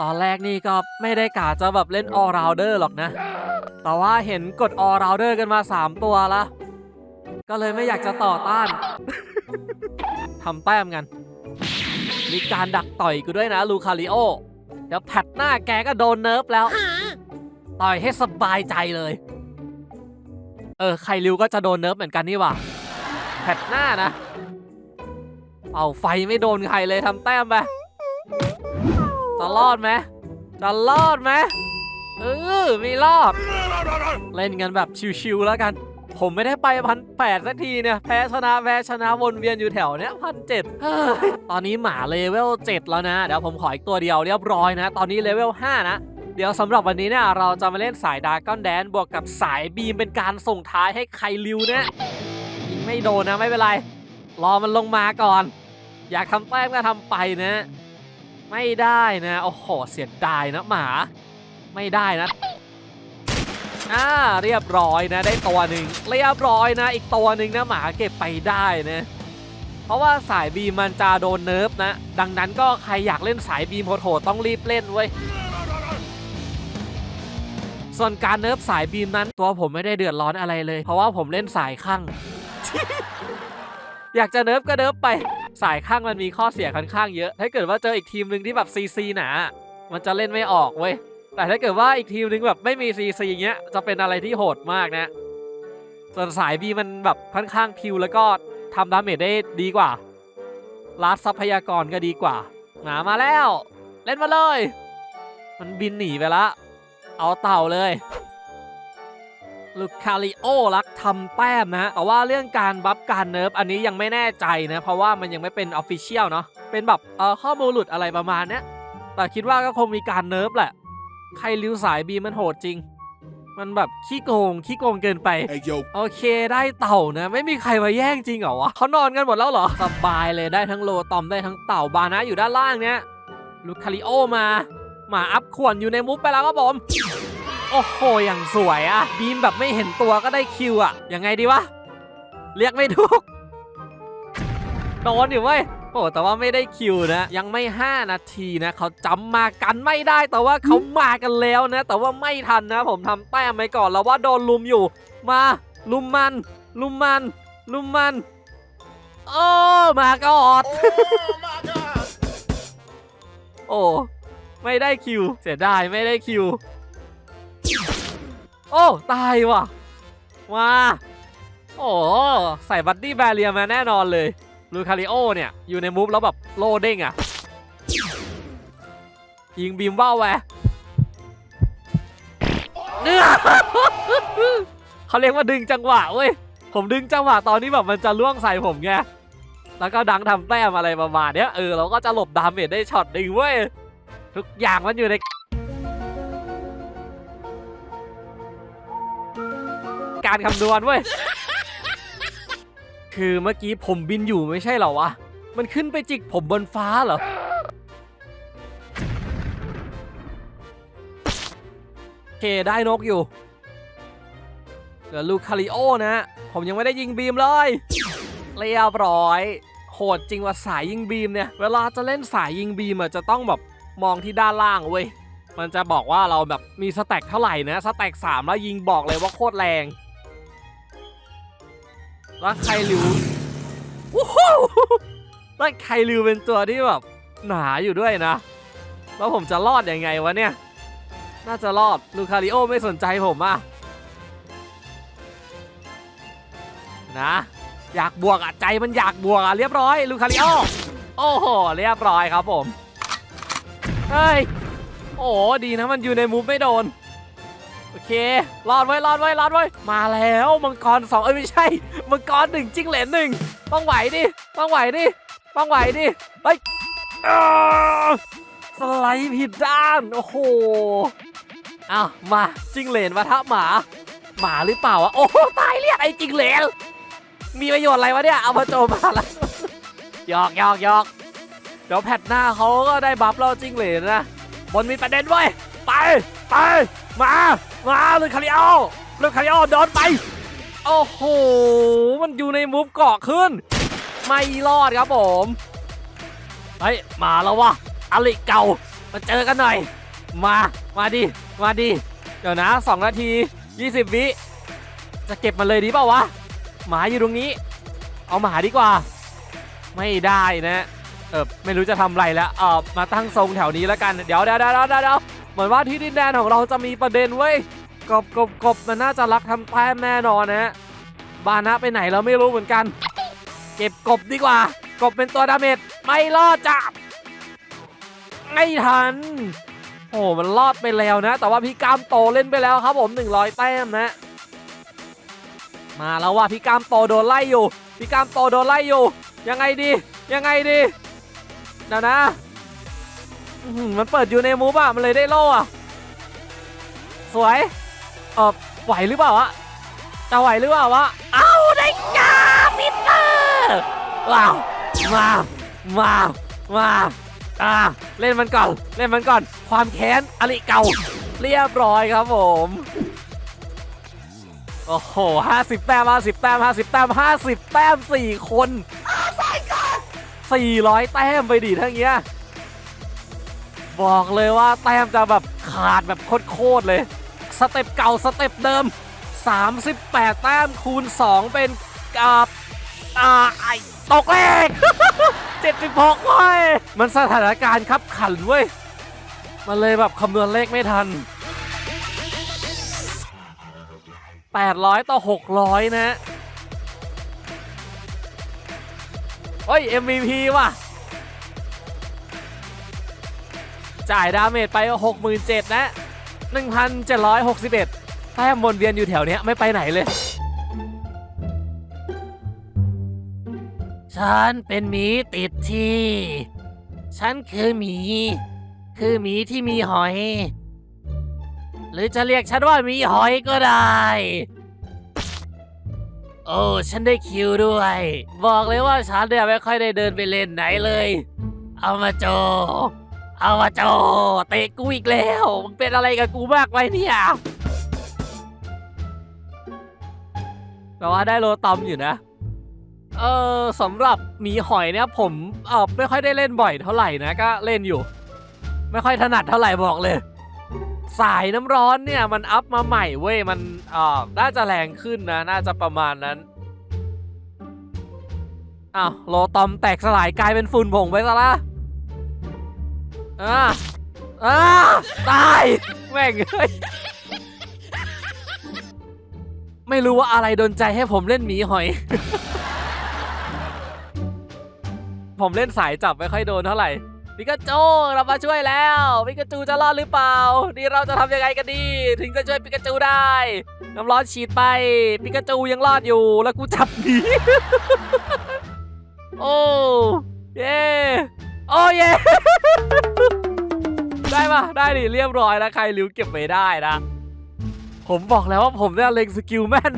ตอนแรกนี่ก็ไม่ได้กะจะแบบเล่น all rounder หรอกนะ แต่ว่าเห็นกด all rounder กันมา 3 ตัวละ ก็เลยไม่อยากจะต่อต้าน ทำแต้มกัน มีการดักต่อยกูด้วยนะลูคาริโอ เดี๋ยวแพทหน้าแกก็โดนเนิร์ฟแล้ว ต่อยให้สบายใจเลย เออ ใครริวก็จะโดนเนิร์ฟเหมือนกันนี่หว่าแพทหน้านะ เอาไฟไม่โดนใครเลยทำแต้มไป จะรอดไหมจะรอดไหมเออไม่รอด เล่นกันแบบชิวๆแล้วกัน ผมไม่ได้ไปพันแปดสักทีเนี่ย แพ้ชนะแพ้ชนะวนเวียนอยู่แถวเนี้ยพันเจ็ดตอนนี้หมาเลเวล7แล้วนะ เดี๋ยวผมขออีกตัวเดียวเรียบร้อยนะ ตอนนี้เลเวล5นะเดี๋ยวสำหรับวันนี้เนี่ยเราจะมาเล่นสายดาร์กอนแดนบวกกับสายบีมเป็นการส่งท้ายให้ใครริวเนี่ยยิงไม่โดนนะไม่เป็นไร รอมันลงมาก่อน อยากทำแต้มก็ทำไปนะ ไม่ได้นะโอ้โหเสียดายนะหมา ไม่ได้นะอ่าเรียบร้อยนะได้ตัวหนึ่งเรียบร้อยนะ อีกตัวหนึ่งนะหมาเก็บไปได้นะเพราะว่าสายบีมันจะโดนเนิร์ฟนะ ดังนั้นก็ใครอยากเล่นสายบีมโหดๆต้องรีบเล่นเว้ยส่วนการเนิร์ฟสายบีมนั้นตัวผมไม่ได้เดือดร้อนอะไรเลย เพราะว่าผมเล่นสายข้างอยากจะเนิร์ฟก็เนิร์ฟไป สายข้างมันมีข้อเสียค่อนข้างเยอะ ถ้าเกิดว่าเจออีกทีมหนึ่งที่แบบซีซีหนา มันจะเล่นไม่ออกเว้ย แต่ถ้าเกิดว่าอีกทีมหนึ่งแบบไม่มีซีซีอย่างเงี้ย จะเป็นอะไรที่โหดมากนะ ส่วนสายบีมันแบบค่อนข้างพิวแล้วก็ทำดาเมจได้ดีกว่าลัดทรัพยากรก็ดีกว่า หมามาแล้ว เล่นมาเลย มันบินหนีไปละ เอาเต่าเลย ลูคาริโอรักทำแต้มนะแต่ว่าเรื่องการบัฟการเนิร์ฟอันนี้ยังไม่แน่ใจนะเพราะว่ามันยังไม่เป็นออฟฟิเชียลเนาะเป็นแบบเออข้อมูลหลุดอะไรประมาณเนี้ยแต่คิดว่าก็คงมีการเนิร์ฟแหละใครริ้วสายบีมันโหดจริง มันแบบขี้โกงขี้โกงเกินไป Hey yo, โอเคได้เต่านะ ไม่มีใครมาแย่งจริงเหรอวะเขานอนกันหมดแล้วเหรอ สบายเลยได้ทั้งโลตอมได้ทั้งเต่าบานะอยู่ด้านล่างเนี้ยลูคาริโอมาหมาอัพขวนอยู่ในมุฟไปแล้วครับผม โอ้โห อย่างสวยอะบีมแบบไม่เห็นตัวก็ได้คิวอะยังไงดีวะ เรียกไม่ถูกโดนอยู่เว้ยโอ้แต่ว่าไม่ได้คิวนะ ยังไม่ 5 นาทีนะเขาจำมากันไม่ได้แต่ว่าเขามากันแล้วนะ แต่ว่าไม่ทันนะ ผมทำแต้มไปก่อนแล้วว่าโดนลุมอยู่ มาลุมมัน ลุมมัน ลุมมันโอ้มากอดโอ้ไม่ได้คิว เสียดายไม่ได้คิว โอ้ตายว่ะมาโอ้ใส่บัดดี้แบเรียมาแน่นอนเลยลูคาริโอเนี่ยอยู่ในมูฟแล้วแบบโลเด้งอะยิงบีมว่าวแวเนี่ยเขาเรียกว่าดึงจังหวะเว้ยผมดึงจังหวะตอนนี้แบบมันจะล่วงใส่ผมไงแล้วก็ดังทำแต้มอะไรประมาณเนี้ยเออเราก็จะหลบดาเมจได้ช็อตดึงเว้ยทุกอย่างมันอยู่ใน การคำนวณเว้ย คือเมื่อกี้ผมบินอยู่ไม่ใช่เหรอวะ มันขึ้นไปจิกผมบนฟ้าเหรอ โอเคได้นกอยู่ เหลือลูคาริโอนะ ผมยังไม่ได้ยิงบีมเลย เรียบร้อย โหดจริงว่าสายยิงบีมเนี่ย เวลาจะเล่นสายยิงบีมอะจะต้องแบบมองที่ด้านล่างเว้ยมันจะบอกว่าเราแบบมีสแต็กเท่าไหร่นะ สแต็กสามแล้วยิงบอกเลยว่าโคตรแรง แล้วใครริวโอ้โหแล้วใครริวเป็นตัวที่แบบหนาอยู่ด้วยนะ แล้วผมจะรอดยังไงวะเนี่ย น่าจะรอดลูคาริโอไม่สนใจผมอะนะ อยากบวกอะใจมันอยากบวกอะเรียบร้อยลูคาริโอโอ้โหเรียบร้อยครับผมเฮ้ยโอ้ดีนะมันอยู่ในมูฟไม่โดน โอเครอดไว้รอดไว้รอดไว้มาแล้วมังกรสองเอ้ยไม่ใช่มังกรหนึ่งจิ้งเหลนหนึ่งต้องไหวดิต้องไหวดิต้องไหวดิเฮ้ยอ้าวสไลด์ผิดด้านโอ้โหอ้าวมาจิ้งเหลนมาทะหมา หมาหรือเปล่าวะโอ้โหตายเรียกไอ้จิ้งเหลนมีประโยชน์อะไรวะเนี่ยเอามาโจมมาแล้วหยอกหยอกหยอกเดี๋ยวแพทหน้าเขาก็ได้บัฟเราจิ้งเหลนนะบนมีประเด็นเว้ย ไปไปมามาเลยคาริโอเลยคาริโอโดนไปโอ้โหมันอยู่ในมูฟเกาะขึ้น ไม่รอดครับผมเฮ้ยมาแล้ววะอลิเก่ามาเจอกันหน่อย มามาดิมาดิเดี๋ยวนะสองนาที 20 วิจะเก็บมันเลยดีเปล่าวะหมาอยู่ตรงนี้ เอาหมาดีกว่า ไม่ได้นะเออไม่รู้จะทำอะไรแล้วเออมาตั้งทรงแถวนี้แล้วกัน เดี๋ยวเดี๋ยวเดี๋ยวเดี๋ยวเดี๋ยว มือนว่าที่ดินแดนของเราจะมีประเด็นเว้ยกบกบกบมันน่าจะรักทำแต้มแน่นอนนะฮะบานะไปไหนเราไม่รู้เหมือนกัน เก็บกบดีกว่า กบเป็นตัวดาเมจไม่รอดจ้ะไม่ทันโอ้มันรอดไปแล้วนะ แต่ว่าพี่กามโตเล่นไปแล้วครับผม 100 แต้มนะ มาแล้วว่าพี่กามโตโดนไล่อยู่ พี่กามโตโดนไล่อยู่ ยังไงดี ยังไงดีเดี๋ยวนะ มันเปิดอยู่ในมูฟอะมันเลยได้โล่อะสวยเออไหวหรือเปล่าวะจะไหวหรือเปล่าวะเอาได้กาพิเตอร์ว้าวมามามาอ่าเล่นมันก่อนเล่นมันก่อน ความแค้นอลิเก่า เรียบร้อยครับผมโอ้โหห้าสิบแต้มห้าสิบแต้มห้าสิบแต้มห้าสิบแต้มสี่คนสี่ร้อยแต้มไปดิทั้งเงี้ย บอกเลยว่าแต้มจะแบบขาดแบบโคตรเลย สเต็ปเก่าสเต็ปเดิม 38 แต้มคูณ 2 เป็นกับอ่าไอตกเลข76เว้ยมันสถานการณ์ครับขันเว้ย มันเลยแบบคำนวณเลขไม่ทัน 800 ต่อ 600 นะเฮ้ย MVP ว่ะ จ่ายดาเมจไป 67,000นะ1,761แต้มวนเวียนอยู่แถวเนี้ยไม่ไปไหนเลย ฉันเป็นหมีติดที่ ฉันคือหมี คือหมีที่มีหอย หรือจะเรียกฉันว่าหมีหอยก็ได้ โอ้ ฉันได้คิวด้วย บอกเลยว่าฉันเนี่ยไม่ค่อยได้เดินไปเล่นไหนเลย เอามาโจ เอามาโจเตะกูอีกแล้วมึงเป็นอะไรกับกูมากไปเนี่ยแปลว่าได้โลตอมอยู่นะ เออสำหรับหมีหอยเนี่ยผมเออไม่ค่อยได้เล่นบ่อยเท่าไหร่นะก็เล่นอยู่ ไม่ค่อยถนัดเท่าไหร่บอกเลย สายน้ำร้อนเนี่ยมันอัพมาใหม่เว้ยมันเออน่าจะแรงขึ้นนะ น่าจะประมาณนั้นอ้าวโลตอมแตกสลายกลายเป็นฝุ่นผงไปซะละ อ่าอ่าตายแม่งเอ้ยไม่รู้ว่าอะไรโดนใจให้ผมเล่นหมีหอย ผมเล่นสายจับไม่ค่อยโดนเท่าไหร่ปิกาจูเรามาช่วยแล้วปิกาจูจะรอดหรือเปล่า นี่เราจะทำยังไงกันดี ถึงจะช่วยปิกาจูได้น้ำร้อนฉีดไปปิกาจูยังรอดอยู่แล้วกูจับหนีโอ้เย่ โอ้ยได้ปะได้ดิเรียบร้อยแล้วใครริ้วเก็บไว้ได้นะ ผมบอกแล้วว่าผมเนี่ยเล็งสกิลแม่น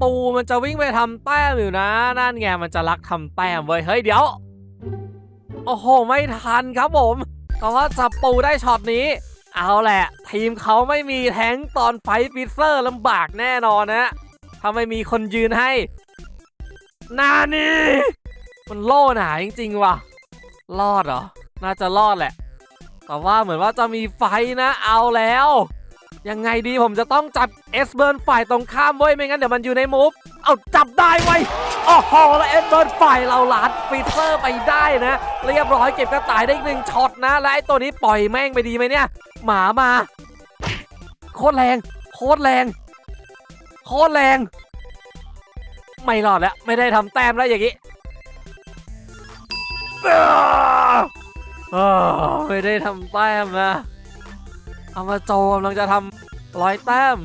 ปูมันจะวิ่งไปทำแต้มอยู่นะ นั่นไงมันจะรักทำแต้มเว้ย เฮ้ยเดี๋ยว โอ้โห ไม่ทันครับผม แต่ว่าจับปูได้ช็อตนี้ เอาแหละ ทีมเขาไม่มีแท้งตอนไฟท์ฟิเซอร์ลำบากแน่นอนนะถ้าไม่มีคนยืนให้ นานี่ มันโล่หนาจริงๆว่ะ รอดเหรอ น่าจะรอดแหละ แต่ว่าเหมือนว่าจะมีไฟนะ เอาแล้ว ยังไงดีผมจะต้องจับเอสเบิร์นฝ่ายตรงข้ามไว้ย ไม่งั้นเดี๋ยวมันอยู่ในมูฟ เอาจับได้ไว้ยโอ้โหแล้วเอสเบิร์นฝ่ายเราลัดฟิเซอร์ไปได้นะ เรียบร้อยเก็บกระต่ายได้อีกหนึ่งช็อตนะ และไอ้ตัวนี้ปล่อยแม่งไปดีไหมเนี่ย หมามา โคตรแรง โคตรแรง โคตรแรง ไม่รอดแล้ว ไม่ได้ทำแต้มแล้วอย่างนี้ ไม่ได้ทำแต้มนะเอามาโจกำลังจะทำร้อยแต้ม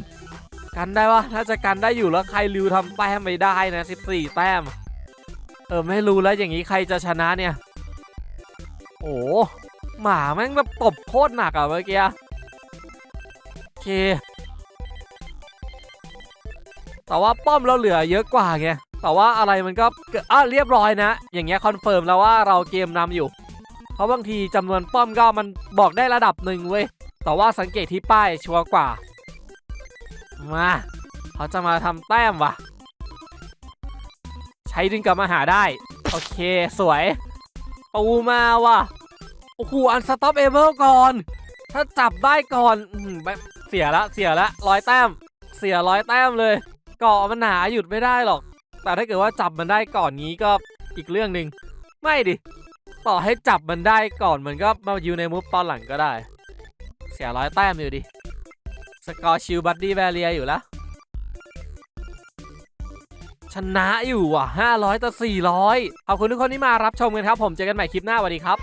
กันได้วะถ้าจะกันได้อยู่แล้วใครริวทำแต้มไม่ได้นะ14 แต้ม เออไม่รู้แล้วอย่างนี้ใครจะชนะเนี่ย โอ้หมาแม่งแบบตบโคตรหนักอะเมื่อกี้โอเค แต่ว่าป้อมเราเหลือเยอะกว่าไง แต่ว่าอะไรมันก็เกิดอะเรียบร้อยนะ อย่างเงี้ยคอนเฟิร์มแล้วว่าเราเกมนำอยู่ เพราะบางทีจำนวนป้อมก็มันบอกได้ระดับหนึ่งเว้ย แต่ว่าสังเกตที่ป้ายชัวร์กว่า มาเขาจะมาทำแต้มวะใช้ดึงกลับมาหาได้ โอเคสวยปูมาว่ะโอ้โหอันสต็อปเอเบิลก่อน ถ้าจับได้ก่อนอืเสียละเสียละร้อยแต้ม เสียร้อยแต้มเลยเกาะมันหนาหยุดไม่ได้หรอก แต่ถ้าเกิดว่าจับมันได้ก่อนนี้ก็อีกเรื่องหนึ่งไม่ดิ ต่อให้จับมันได้ก่อนมันก็มาอยู่ในมุฟตอนหลังก็ได้ เสียร้อยแต้มอยู่ดิ สกอร์ชิลบัดดี้แวเรียอยู่แล้วชนะอยู่อะ 500 ต่อ 400 ขอบคุณทุกคนที่มารับชมกันครับ ผมเจอกันใหม่คลิปหน้าสวัสดีครับ